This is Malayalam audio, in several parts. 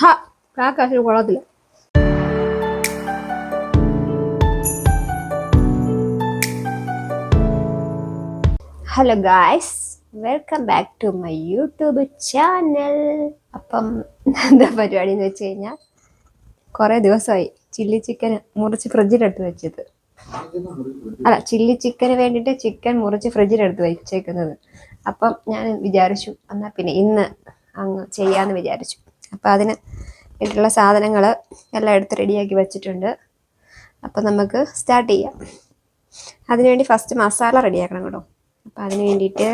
ഹാ കാക്കാശിന് കൊള്ളത്തില്ല. Hello guys welcome back to my YouTube channel അപ്പം എന്താ പരിപാടി എന്ന് വെച്ച് കഴിഞ്ഞാൽ കുറേ ദിവസമായി ചില്ലി ചിക്കൻ മുറിച്ച് ഫ്രിഡ്ജിലെടുത്ത് വെച്ചത്. അല്ല ചില്ലി ചിക്കന് വേണ്ടിയിട്ട് ചിക്കൻ മുറിച്ച് ഫ്രിഡ്ജിലെടുത്ത് വെച്ചേക്കുന്നത്. അപ്പം ഞാൻ വിചാരിച്ചു എന്നാൽ പിന്നെ ഇന്ന് അങ്ങ് ചെയ്യാമെന്ന് വിചാരിച്ചു. അപ്പം അതിന് ഇട്ടുള്ള സാധനങ്ങൾ എല്ലാം എടുത്ത് റെഡിയാക്കി വെച്ചിട്ടുണ്ട്. അപ്പോൾ നമുക്ക് സ്റ്റാർട്ട് ചെയ്യാം. അതിനുവേണ്ടി ഫസ്റ്റ് മസാല റെഡിയാക്കണം കേട്ടോ. അപ്പോൾ അതിന് വേണ്ടിയിട്ട്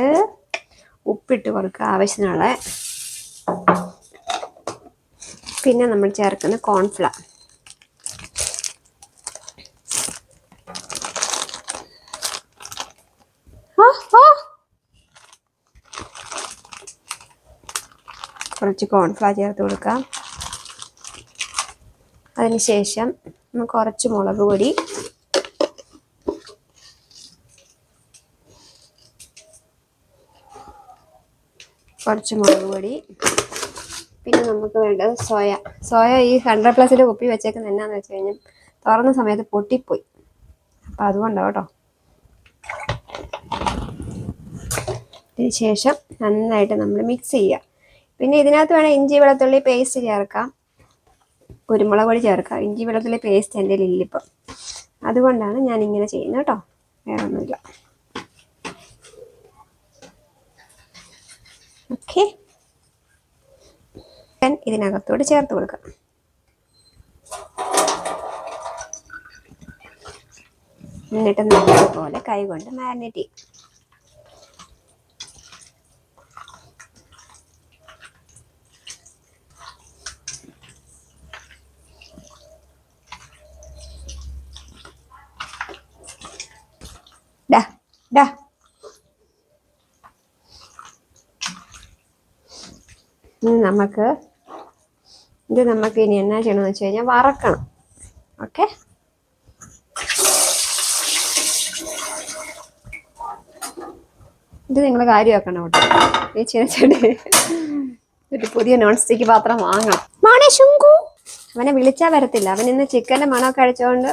ഉപ്പിട്ട് കൊടുക്കുക ആവശ്യത്തിനുള്ള. പിന്നെ നമ്മൾ ചേർക്കുന്ന കോൺഫ്ലവർ ഓ കുറച്ച് കോൺഫ്ലവർ ചേർത്ത് കൊടുക്കാം അതിനുശേഷം കുറച്ച് മുളക് പൊടി. കുറച്ച് മുളക് പൊടി. പിന്നെ നമുക്ക് വേണ്ടത് സോയ സോയ ഈ ഹൺഡ്രഡ് പ്ലസിൽ കുപ്പി വെച്ചേക്കുന്നത് എന്നാന്ന് വെച്ച് കഴിഞ്ഞാൽ തുറന്ന സമയത്ത് പൊട്ടിപ്പോയി. അപ്പം അതുകൊണ്ടാണ് കേട്ടോ. ഇതിന് ശേഷം നന്നായിട്ട് നമ്മൾ മിക്സ് ചെയ്യുക. പിന്നെ ഇതിനകത്ത് വേണം ഇഞ്ചി വെളുത്തുള്ളി പേസ്റ്റ് ചേർക്കാം. കുരുമുളക് പൊടി ചേർക്കാം. ഇഞ്ചി വെളുത്തുള്ളി പേസ്റ്റ് എന്റെ ഇല്ലിപ്പം അതുകൊണ്ടാണ് ഞാൻ ഇങ്ങനെ ചെയ്യുന്നത് കേട്ടോ. വേറെ ഒന്നുമില്ല ഓക്കെ ഇതിനകത്തോട് ചേർത്ത് കൊടുക്കാം. എന്നിട്ട് നല്ലതുപോലെ കൈ കൊണ്ട് മാരിനേറ്റ് ചെയ്യും. ഇനി നമുക്ക് ഇത് നമുക്ക് ഇനി എന്നാ ചെയ്യണമെന്ന് വെച്ച് കഴിഞ്ഞാൽ വറക്കണം. ഓക്കെ? ഇത് നിങ്ങൾ കാര്യമാക്കണം കേട്ടോ. ഈ ചേച്ചിയുടെ ഒരു പുതിയ നോൺ സ്റ്റിക്ക് പാത്രം വാങ്ങണം. അവനെ വിളിച്ചാൽ വരത്തില്ല. അവൻ ഇന്ന് ചിക്കന്റെ മണമൊക്കെ അടിച്ചുകൊണ്ട്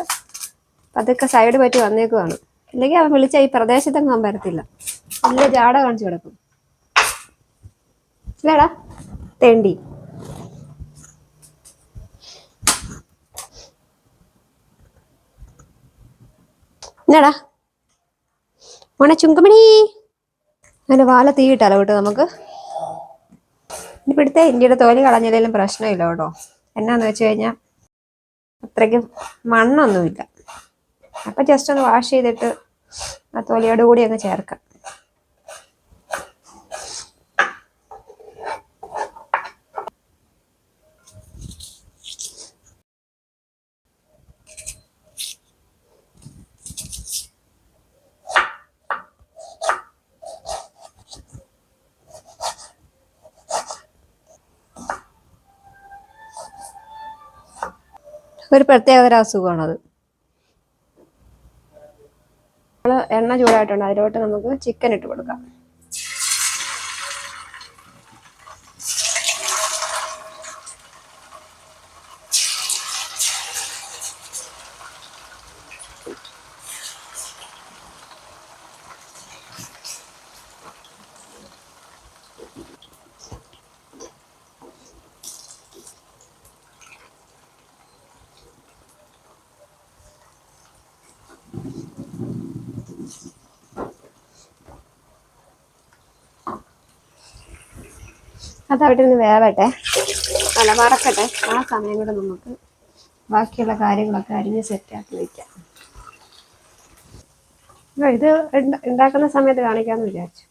പതുക്കെ സൈഡ് പറ്റി വന്നേക്കുവാണ്. അല്ലെങ്കിൽ അവൻ വിളിച്ചാൽ ഈ പ്രദേശത്തെങ്ങും വരത്തില്ല. നല്ല ജാട കാണിച്ചു കിടക്കും. ഇല്ലേടാ. തേണ്ടി. എന്നാടാ മോനെ ചുങ്കമണി. അങ്ങനെ വാല തീയിട്ടാലോ കേട്ടോ നമുക്ക്? ഇവിടുത്തെ ഇന്ത്യയുടെ തോലി കളഞ്ഞതിലും പ്രശ്നമില്ല കേട്ടോ. എന്നാന്ന് വെച്ച് കഴിഞ്ഞാൽ അത്രയ്ക്ക് മണ്ണൊന്നുമില്ല. അപ്പൊ ജസ്റ്റ് ഒന്ന് വാഷ് ചെയ്തിട്ട് ആ തോലിയോട് കൂടി അങ്ങ് ചേർക്കാം. ഒരു പ്രത്യേക പ്രത്യേകതര അസുഖമാണത്. എണ്ണ ചൂടായിട്ടുണ്ട്. അതിലോട്ട് നമുക്ക് ചിക്കൻ ഇട്ട് കൊടുക്കാം. അതവിടെ നിന്ന് വേവട്ടെ. അല്ല വറക്കട്ടെ. ആ സമയം കൂടെ നമുക്ക് ബാക്കിയുള്ള കാര്യങ്ങളൊക്കെ അരിഞ്ഞ് സെറ്റാക്കി വയ്ക്കാം ഇത് ഉണ്ട- ഉണ്ടാക്കുന്ന സമയത്ത് കാണിക്കാമെന്ന് വിചാരിച്ചു.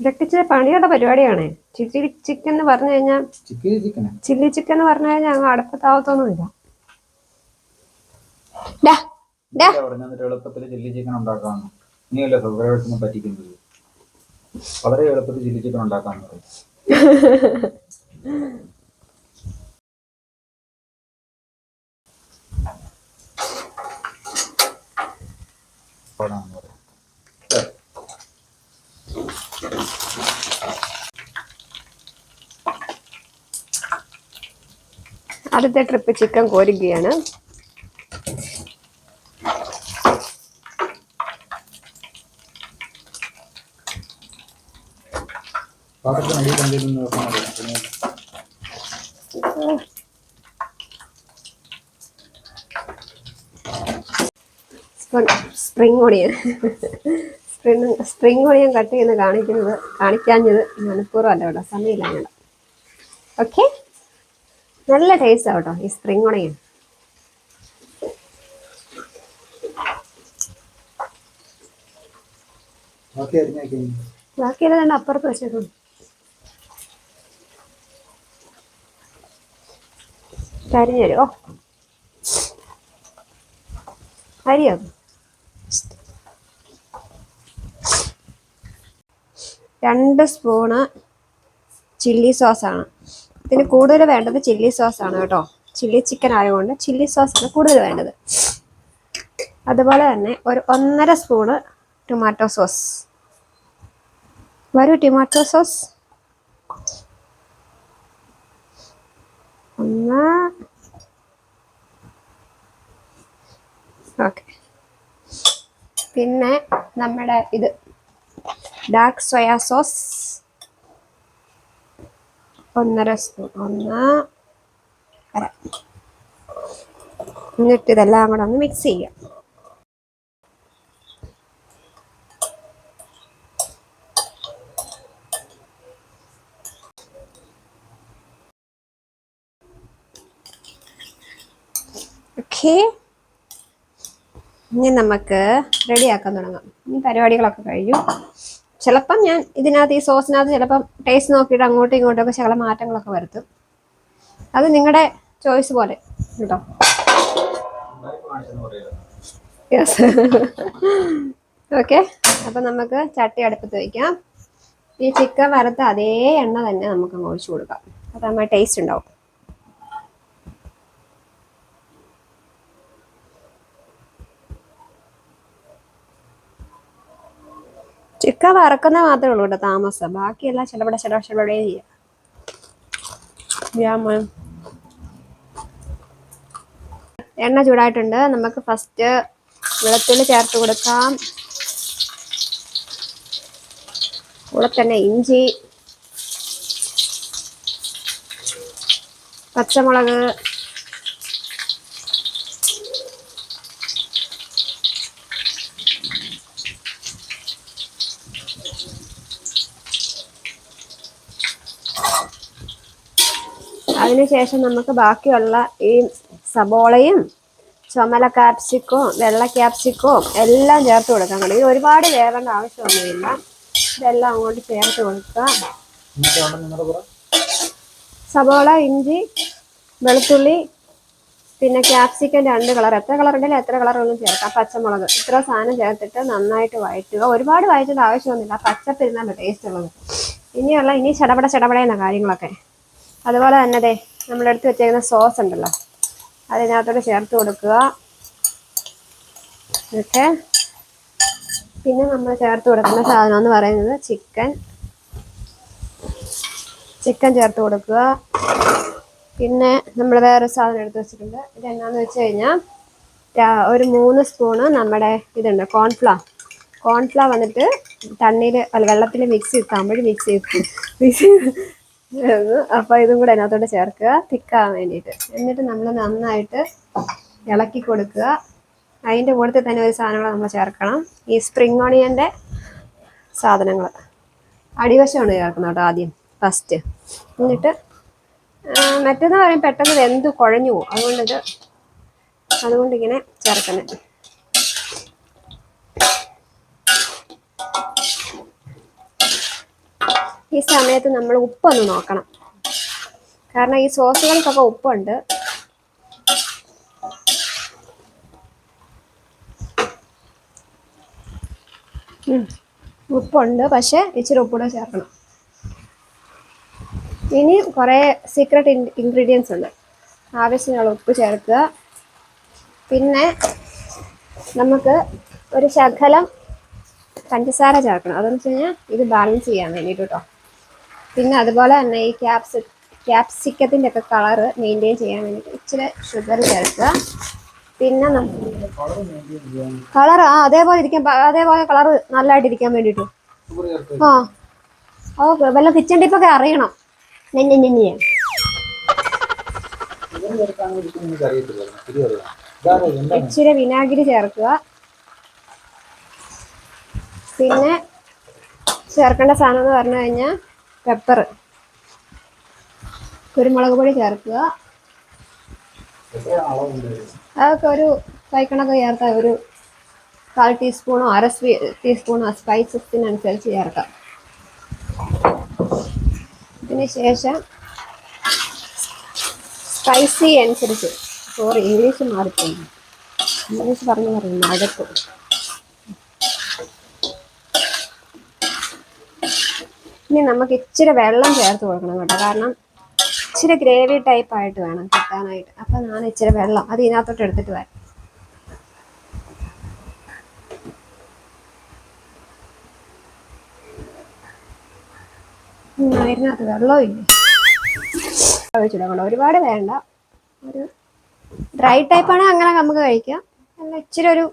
ഇതൊക്കെ ഇച്ചിരി പണിയുടെ പരിപാടിയാണ്. ചില്ലി ചിക്കൻ എന്ന് പറഞ്ഞു കഴിഞ്ഞാൽ ചില്ലി ചിക്കൻ എന്ന് പറഞ്ഞു കഴിഞ്ഞാൽ ഞങ്ങൾ അടുപ്പത്താവത്തൊന്നുമില്ല ഡാ ഡാ. പറഞ്ഞ എന്നിട്ട് എളുപ്പത്തിൽ ചില്ലി ചിക്കൻ ഉണ്ടാക്കാമെന്ന് നീയല്ലേ ഫെബ്രുവരി പറ്റിക്കുന്നത്? വളരെ എളുപ്പത്തിൽ ചില്ലി ഉണ്ടാക്കാൻ പറയും. അടുത്ത trip chicken കോരുകയാണ്. Spring onion spring spring onion cut ചെയ്യുന്ന കാണിക്കുന്നത് കാണിക്കാഞ്ഞത് മനഃപൂർവം അല്ല കേട്ടോ സമയമില്ല ഞങ്ങൾ ഓക്കെ നല്ല ടേസ്റ്റ് കേട്ടോ ഈ ബാക്കി അരിഞ്ഞാക്കി ബാക്കിയെല്ലാം അപ്പുറത്ത് വെച്ചേക്കും. കരിഞ്ഞു തരുമോ രണ്ട് സ്പൂണ് ചില്ലി സോസാണ്. ഇതിന് കൂടുതൽ വേണ്ടത് ചില്ലി സോസാണ് കേട്ടോ. ചില്ലി ചിക്കൻ ആയതുകൊണ്ട് ചില്ലി സോസാണ് കൂടുതൽ വേണ്ടത്. അതുപോലെ തന്നെ ഒരു ഒന്നര സ്പൂണ് ടൊമാറ്റോ സോസ്. വരൂ ടൊമാറ്റോ സോസ്. ഒന്ന്. ഓക്കെ. പിന്നെ നമ്മുടെ ഇത് ഡാർക്ക് സോയാ സോസ് ഒന്നര സ്പൂൺ ഒന്ന്. എന്നിട്ട് ഇതെല്ലാം കൂടെ ഒന്ന് മിക്സ് ചെയ്യാം. ഓക്കെ. ഇനി നമുക്ക് റെഡിയാക്കാൻ തുടങ്ങാം. ഇനി പരിപാടികളൊക്കെ കഴിഞ്ഞു. ചിലപ്പം ഞാൻ ഇതിനകത്ത് ഈ സോസിനകത്ത് ചിലപ്പം ടേസ്റ്റ് നോക്കിയിട്ട് അങ്ങോട്ടും ഇങ്ങോട്ടും ഒക്കെ ശകല മാറ്റങ്ങളൊക്കെ വരുത്തും. അത് നിങ്ങളുടെ ചോയ്സ് പോലെ കേട്ടോ. യെസ് ഓക്കെ അപ്പം നമുക്ക് ചട്ടി അടുപ്പത്ത് വയ്ക്കാം ഈ ചിക്കൻ വറുത്ത അതേ എണ്ണ തന്നെ നമുക്ക് അങ്ങ് ഒഴിച്ചു കൊടുക്കാം. അതാകുമ്പോൾ ടേസ്റ്റ് ഉണ്ടാവും. ചിക്കൻ വറക്കുന്ന മാത്രമേ ഉള്ളൂ കേട്ടോ താമസം. ബാക്കിയെല്ലാം ചിലവിടെ ചില ചിലവിടെ ചെയ്യാം. എണ്ണ ചൂടായിട്ടുണ്ട്. നമുക്ക് ഫസ്റ്റ് വെളുത്തുള്ളി ചേർത്ത് കൊടുക്കാം. കൂടെ തന്നെ ഇഞ്ചി പച്ചമുളക് അതിനുശേഷം നമുക്ക് ബാക്കിയുള്ള ഈ സബോളയും ചുമല കാപ്സിക്കോ വെള്ള ക്യാപ്സിക്കോ എല്ലാം ചേർത്ത് കൊടുക്കാൻ കഴിയും ഇത് ഒരുപാട് വേവേണ്ട ആവശ്യമൊന്നുമില്ല. ഇതെല്ലാം അങ്ങോട്ട് ചേർത്ത് കൊടുക്കുക. സബോള ഇഞ്ചി വെളുത്തുള്ളി പിന്നെ ക്യാപ്സിക്കം രണ്ട് കളർ. എത്ര കളർ ഉണ്ടെങ്കിലും എത്ര കളർ ഒന്നും ചേർക്കാം. പച്ചമുളക്. ഇത്ര സാധനം ചേർത്തിട്ട് നന്നായിട്ട് വഴറ്റുക. ഒരുപാട് വഴറ്റേണ്ട ആവശ്യമൊന്നുമില്ല. പച്ചപ്പിരുന്നാണ് ടേസ്റ്റ് ഉള്ളത്. ഇനിയുള്ള ഇനി ചടപട ചടപടയെന്ന കാര്യങ്ങളൊക്കെ. അതുപോലെ തന്നെ ദേ നമ്മളെടുത്ത് വെച്ചേക്കുന്ന സോസ് ഉണ്ടല്ലോ. അതിനകത്തോട്ട് ചേർത്ത് കൊടുക്കുക. ഓക്കെ പിന്നെ നമ്മൾ ചേർത്ത് കൊടുക്കുന്ന സാധനം എന്ന് പറയുന്നത് ചിക്കൻ ചിക്കൻ ചേർത്ത് കൊടുക്കുക. പിന്നെ നമ്മൾ വേറെ സാധനം എടുത്ത് വെച്ചിട്ടുണ്ട്. ഇത് എന്നാന്ന് വെച്ച് കഴിഞ്ഞാൽ ഒരു മൂന്ന് സ്പൂണ് നമ്മുടെ ഇതുണ്ട് കോൺഫ്ലവർ കോൺഫ്ലവർ വന്നിട്ട് തണ്ണിയിൽ അല്ല വെള്ളത്തിൽ മിക്സ് ചെയ്ത് തമിഴ് മിക്സ് ചെയ്ത് മിക്സ് ചെയ്ത് അപ്പോൾ ഇതും കൂടെ അതിനകത്തോട്ട് ചേർക്കുക. തിക്കാൻ വേണ്ടിയിട്ട്. എന്നിട്ട് നമ്മൾ നന്നായിട്ട് ഇളക്കി കൊടുക്കുക. അതിന്റെ കൂടത്തിൽ തന്നെ ഒരു സാധനങ്ങൾ നമ്മൾ ചേർക്കണം. ഈ സ്പ്രിംഗ് ഓണിയന്റെ സാധനങ്ങൾ അടിവശമാണ് ചേർക്കുന്നത് കേട്ടോ ആദ്യം. ഫസ്റ്റ് എന്നിട്ട് മറ്റെന്ന് മറ്റേന്ന് പറയും പെട്ടെന്ന് വെന്ത് കുഴഞ്ഞു പോകും. അതുകൊണ്ടിത് അതുകൊണ്ടിങ്ങനെ അതുകൊണ്ട് ഈ സമയത്ത് നമ്മൾ ഉപ്പൊന്ന് നോക്കണം. കാരണം ഈ സോസുകൾക്കൊക്കെ ഉപ്പുണ്ട്. ഉപ്പുണ്ട്. പക്ഷെ ഇച്ചിരി ഉപ്പൂടെ ചേർക്കണം. ഇനി കുറേ സീക്രട്ട് ഇൻഗ്രീഡിയൻസ് ഉണ്ട്. ആവശ്യമുള്ള ഉപ്പ് ചേർക്കുക. പിന്നെ നമുക്ക് ഒരു ശകലം പഞ്ചസാര ചേർക്കണം. അതെന്ന് വെച്ച് കഴിഞ്ഞാൽ ഇത് ബാലൻസ് ചെയ്യാൻ വേണ്ടിയിട്ട് കേട്ടോ പിന്നെ അതുപോലെ തന്നെ ഈ ക്യാപ്സി ക്യാപ്സിക്കത്തിന്റെ ഒക്കെ കളറ് മെയിന്റെയിൻ ചെയ്യാൻ വേണ്ടി ഇച്ചിരി ഷുഗർ ചേർക്കുക. പിന്നെ കളർ ആ അതേപോലെ ഇരിക്കാൻ അതേപോലെ കളർ നല്ലതായിട്ട് ഇരിക്കാൻ വേണ്ടിയിട്ട്. ആ ഓ വല്ല കിച്ചൺ ടിപ്പൊക്കെ അറിയണം നെഞ്ഞ നെഞ്ഞ ഷുഗർ ചേർക്കാണെങ്കിൽ എനിക്ക് അറിയത്തില്ലായിരുന്നു ശരി അറിയാം ഇതാരോ എന്താണ് ഇച്ചിരി വിനാഗിരി ചേർക്കുക. പിന്നെ ചേർക്കേണ്ട സാധനം എന്ന് പറഞ്ഞു കഴിഞ്ഞാൽ പെപ്പർ. കുരുമുളക് പൊടി ചേർക്കുക. അതൊക്കെ ഒരു കൈക്കണക്ക് ചേർത്താൽ ഒരു കാൽ ടീസ്പൂണോ അര ടീസ്പൂണോ സ്പൈസസിനനുസരിച്ച് ചേർക്കാം. അതിന് ശേഷം സ്പൈസി അനുസരിച്ച് സോറി ഇംഗ്ലീഷ് മാറിപ്പോയി. ഇംഗ്ലീഷ് പറഞ്ഞു പറഞ്ഞു മഴത്ത് ഇനി നമുക്ക് ഇച്ചിരി വെള്ളം ചേർത്ത് കൊടുക്കണം കേട്ടോ. കാരണം ഇച്ചിരി ഗ്രേവി ടൈപ്പ് ആയിട്ട് വേണം കിട്ടാനായിട്ട്. അപ്പം ഞാൻ ഇച്ചിരി വെള്ളം അത് ഇതിനകത്തോട്ട് എടുത്തിട്ട് വരാം. ഇതിനകത്ത് വെള്ളമില്ലേ ഒഴിച്ചിടണം ഒരുപാട് വേണ്ട. ഒരു ഡ്രൈ ടൈപ്പ് ആണെങ്കിൽ അങ്ങനെ നമുക്ക് കഴിക്കാം. അല്ല ഇച്ചിരി ഒരു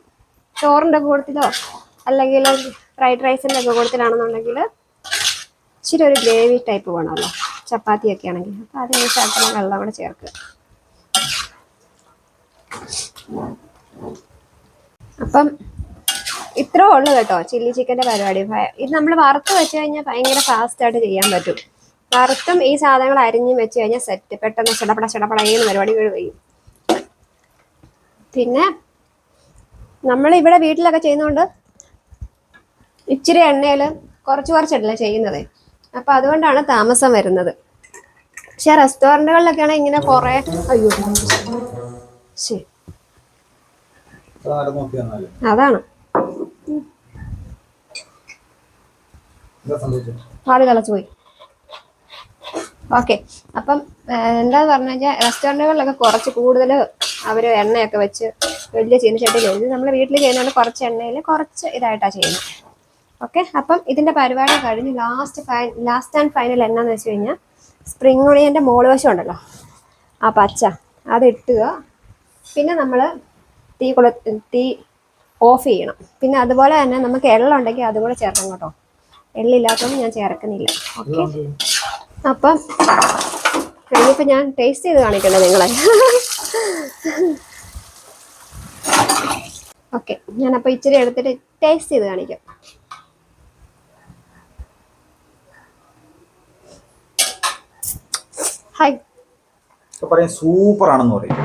ചോറിന്റെ കൂട്ടത്തിലോ അല്ലെങ്കിൽ ഫ്രൈഡ് റൈസിന്റെ ഒക്കെ കൂട്ടത്തിലാണെന്നുണ്ടെങ്കിൽ ഇച്ചിരി ഒരു ഗ്രേവി ടൈപ്പ് വേണമല്ലോ. ചപ്പാത്തിയൊക്കെ ആണെങ്കിൽ. അപ്പോൾ അതിന് ശകലം വെള്ളം കൂടെ ചേർക്കുക. അപ്പം ഇത്രേ ഉള്ളൂ കേട്ടോ ചില്ലി ചിക്കന്റെ പരിപാടി. ഇത് നമ്മൾ വറുത്ത് വെച്ച് കഴിഞ്ഞാൽ ഭയങ്കര ഫാസ്റ്റായിട്ട് ചെയ്യാൻ പറ്റും. വറുത്തും ഈ സാധനങ്ങൾ അരിഞ്ഞും വെച്ച് കഴിഞ്ഞാൽ സെറ്റ് പെട്ടെന്ന് ചടപട ചടപട പരിപാടി വീഴുകയും പിന്നെ നമ്മൾ ഇവിടെ വീട്ടിലൊക്കെ ചെയ്യുന്നതുകൊണ്ട് ഇച്ചിരി എണ്ണയിൽ കുറച്ച് കുറച്ചല്ലേ ചെയ്യുന്നത്. അപ്പം അതുകൊണ്ടാണ് താമസം വരുന്നത്. പക്ഷെ റെസ്റ്റോറന്റുകളിലൊക്കെയാണ് ഇങ്ങനെ കുറേ അയ്യോ. ശരി അതാണ്. പാൽ തിളച്ചു പോയി. ഓക്കെ. അപ്പം എന്താ എന്താന്ന് പറഞ്ഞു കഴിഞ്ഞാൽ റെസ്റ്റോറന്റുകളിലൊക്കെ കുറച്ച് കൂടുതൽ അവർ എണ്ണയൊക്കെ വെച്ച് വലിയ ചീനച്ചട്ടി ചെയ്ത് നമ്മൾ വീട്ടിൽ ചെയ്യുന്നതുകൊണ്ട് കുറച്ച് എണ്ണയിൽ കുറച്ച് ഇതായിട്ടാണ് ചെയ്യുന്നത്. ഓക്കെ അപ്പം ഇതിന്റെ പരിപാടി കഴിഞ്ഞ് ലാസ്റ്റ് ഫൈ ലാസ്റ്റ് ആൻഡ് ഫൈനൽ എന്നാന്ന് വെച്ച് കഴിഞ്ഞാൽ സ്പ്രിംഗ് ഒണിയന്റെ മോൾ വശം ഉണ്ടല്ലോ. ആ പച്ച അത് ഇട്ടുക. പിന്നെ നമ്മൾ തീ കൊള തീ ഓഫ് ചെയ്യണം. പിന്നെ അതുപോലെ തന്നെ നമുക്ക് എള്ളുണ്ടെങ്കിൽ അതുകൂടെ ചേർക്കണം കേട്ടോ. എള്ളില്ലാത്തതും ഞാൻ ചേർക്കുന്നില്ല. ഓക്കെ അപ്പം കഴിഞ്ഞപ്പോൾ ഞാൻ ടേസ്റ്റ് ചെയ്ത് കാണിക്കണ്ടേ നിങ്ങളെ. ഓക്കെ ഞാനപ്പോൾ ഇച്ചിരി എടുത്തിട്ട് ടേസ്റ്റ് ചെയ്ത് കാണിക്കാം. ഹായ് പറയും സൂപ്പർ ആണെന്ന് പറയും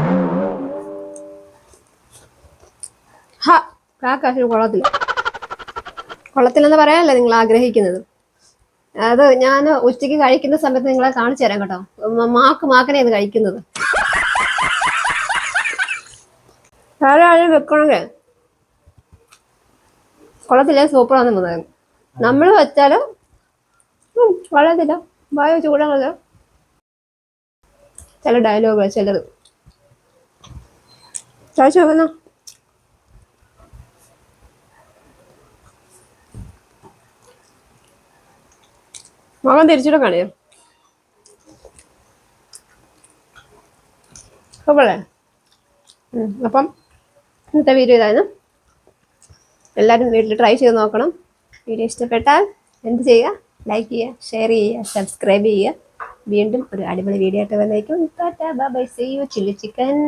കൊള്ളത്തില്ല. കൊള്ളത്തില്ലെന്ന് പറയാനല്ലേ നിങ്ങൾ ആഗ്രഹിക്കുന്നത്. അത് ഞാൻ ഉച്ചയ്ക്ക് കഴിക്കുന്ന സമയത്ത് നിങ്ങളെ കാണിച്ചു തരാം കേട്ടോ. മാക്ക് മാക്കനെ ഇത് കഴിക്കുന്നത്. വേറെ ആരും വെക്കണമെങ്കിൽ കൊള്ളത്തില്ല സൂപ്പറാണെന്ന് പറഞ്ഞത് നമ്മൾ വെച്ചാലും കൊള്ളത്തില്ല. വായ ചൂടാണത് ചില ഡയലോഗ് ചിലത് കഴിച്ചു നോക്കുന്നോ തിരിച്ചിട്ട് കാണിയോ? കുഴപ്പമില്ലേ. അപ്പം ഇന്നത്തെ വീഡിയോ ഇതായിരുന്നു. എല്ലാവരും വീട്ടിൽ ട്രൈ ചെയ്ത് നോക്കണം. വീഡിയോ ഇഷ്ടപ്പെട്ടാൽ എന്ത് ചെയ്യുക? ലൈക്ക് ചെയ്യുക ഷെയർ ചെയ്യുക സബ്സ്ക്രൈബ് ചെയ്യുക. വീണ്ടും ഒരു അടിപൊളി വീഡിയോ ആയിട്ട് വന്നേക്കും. Tata bye see you chilli chicken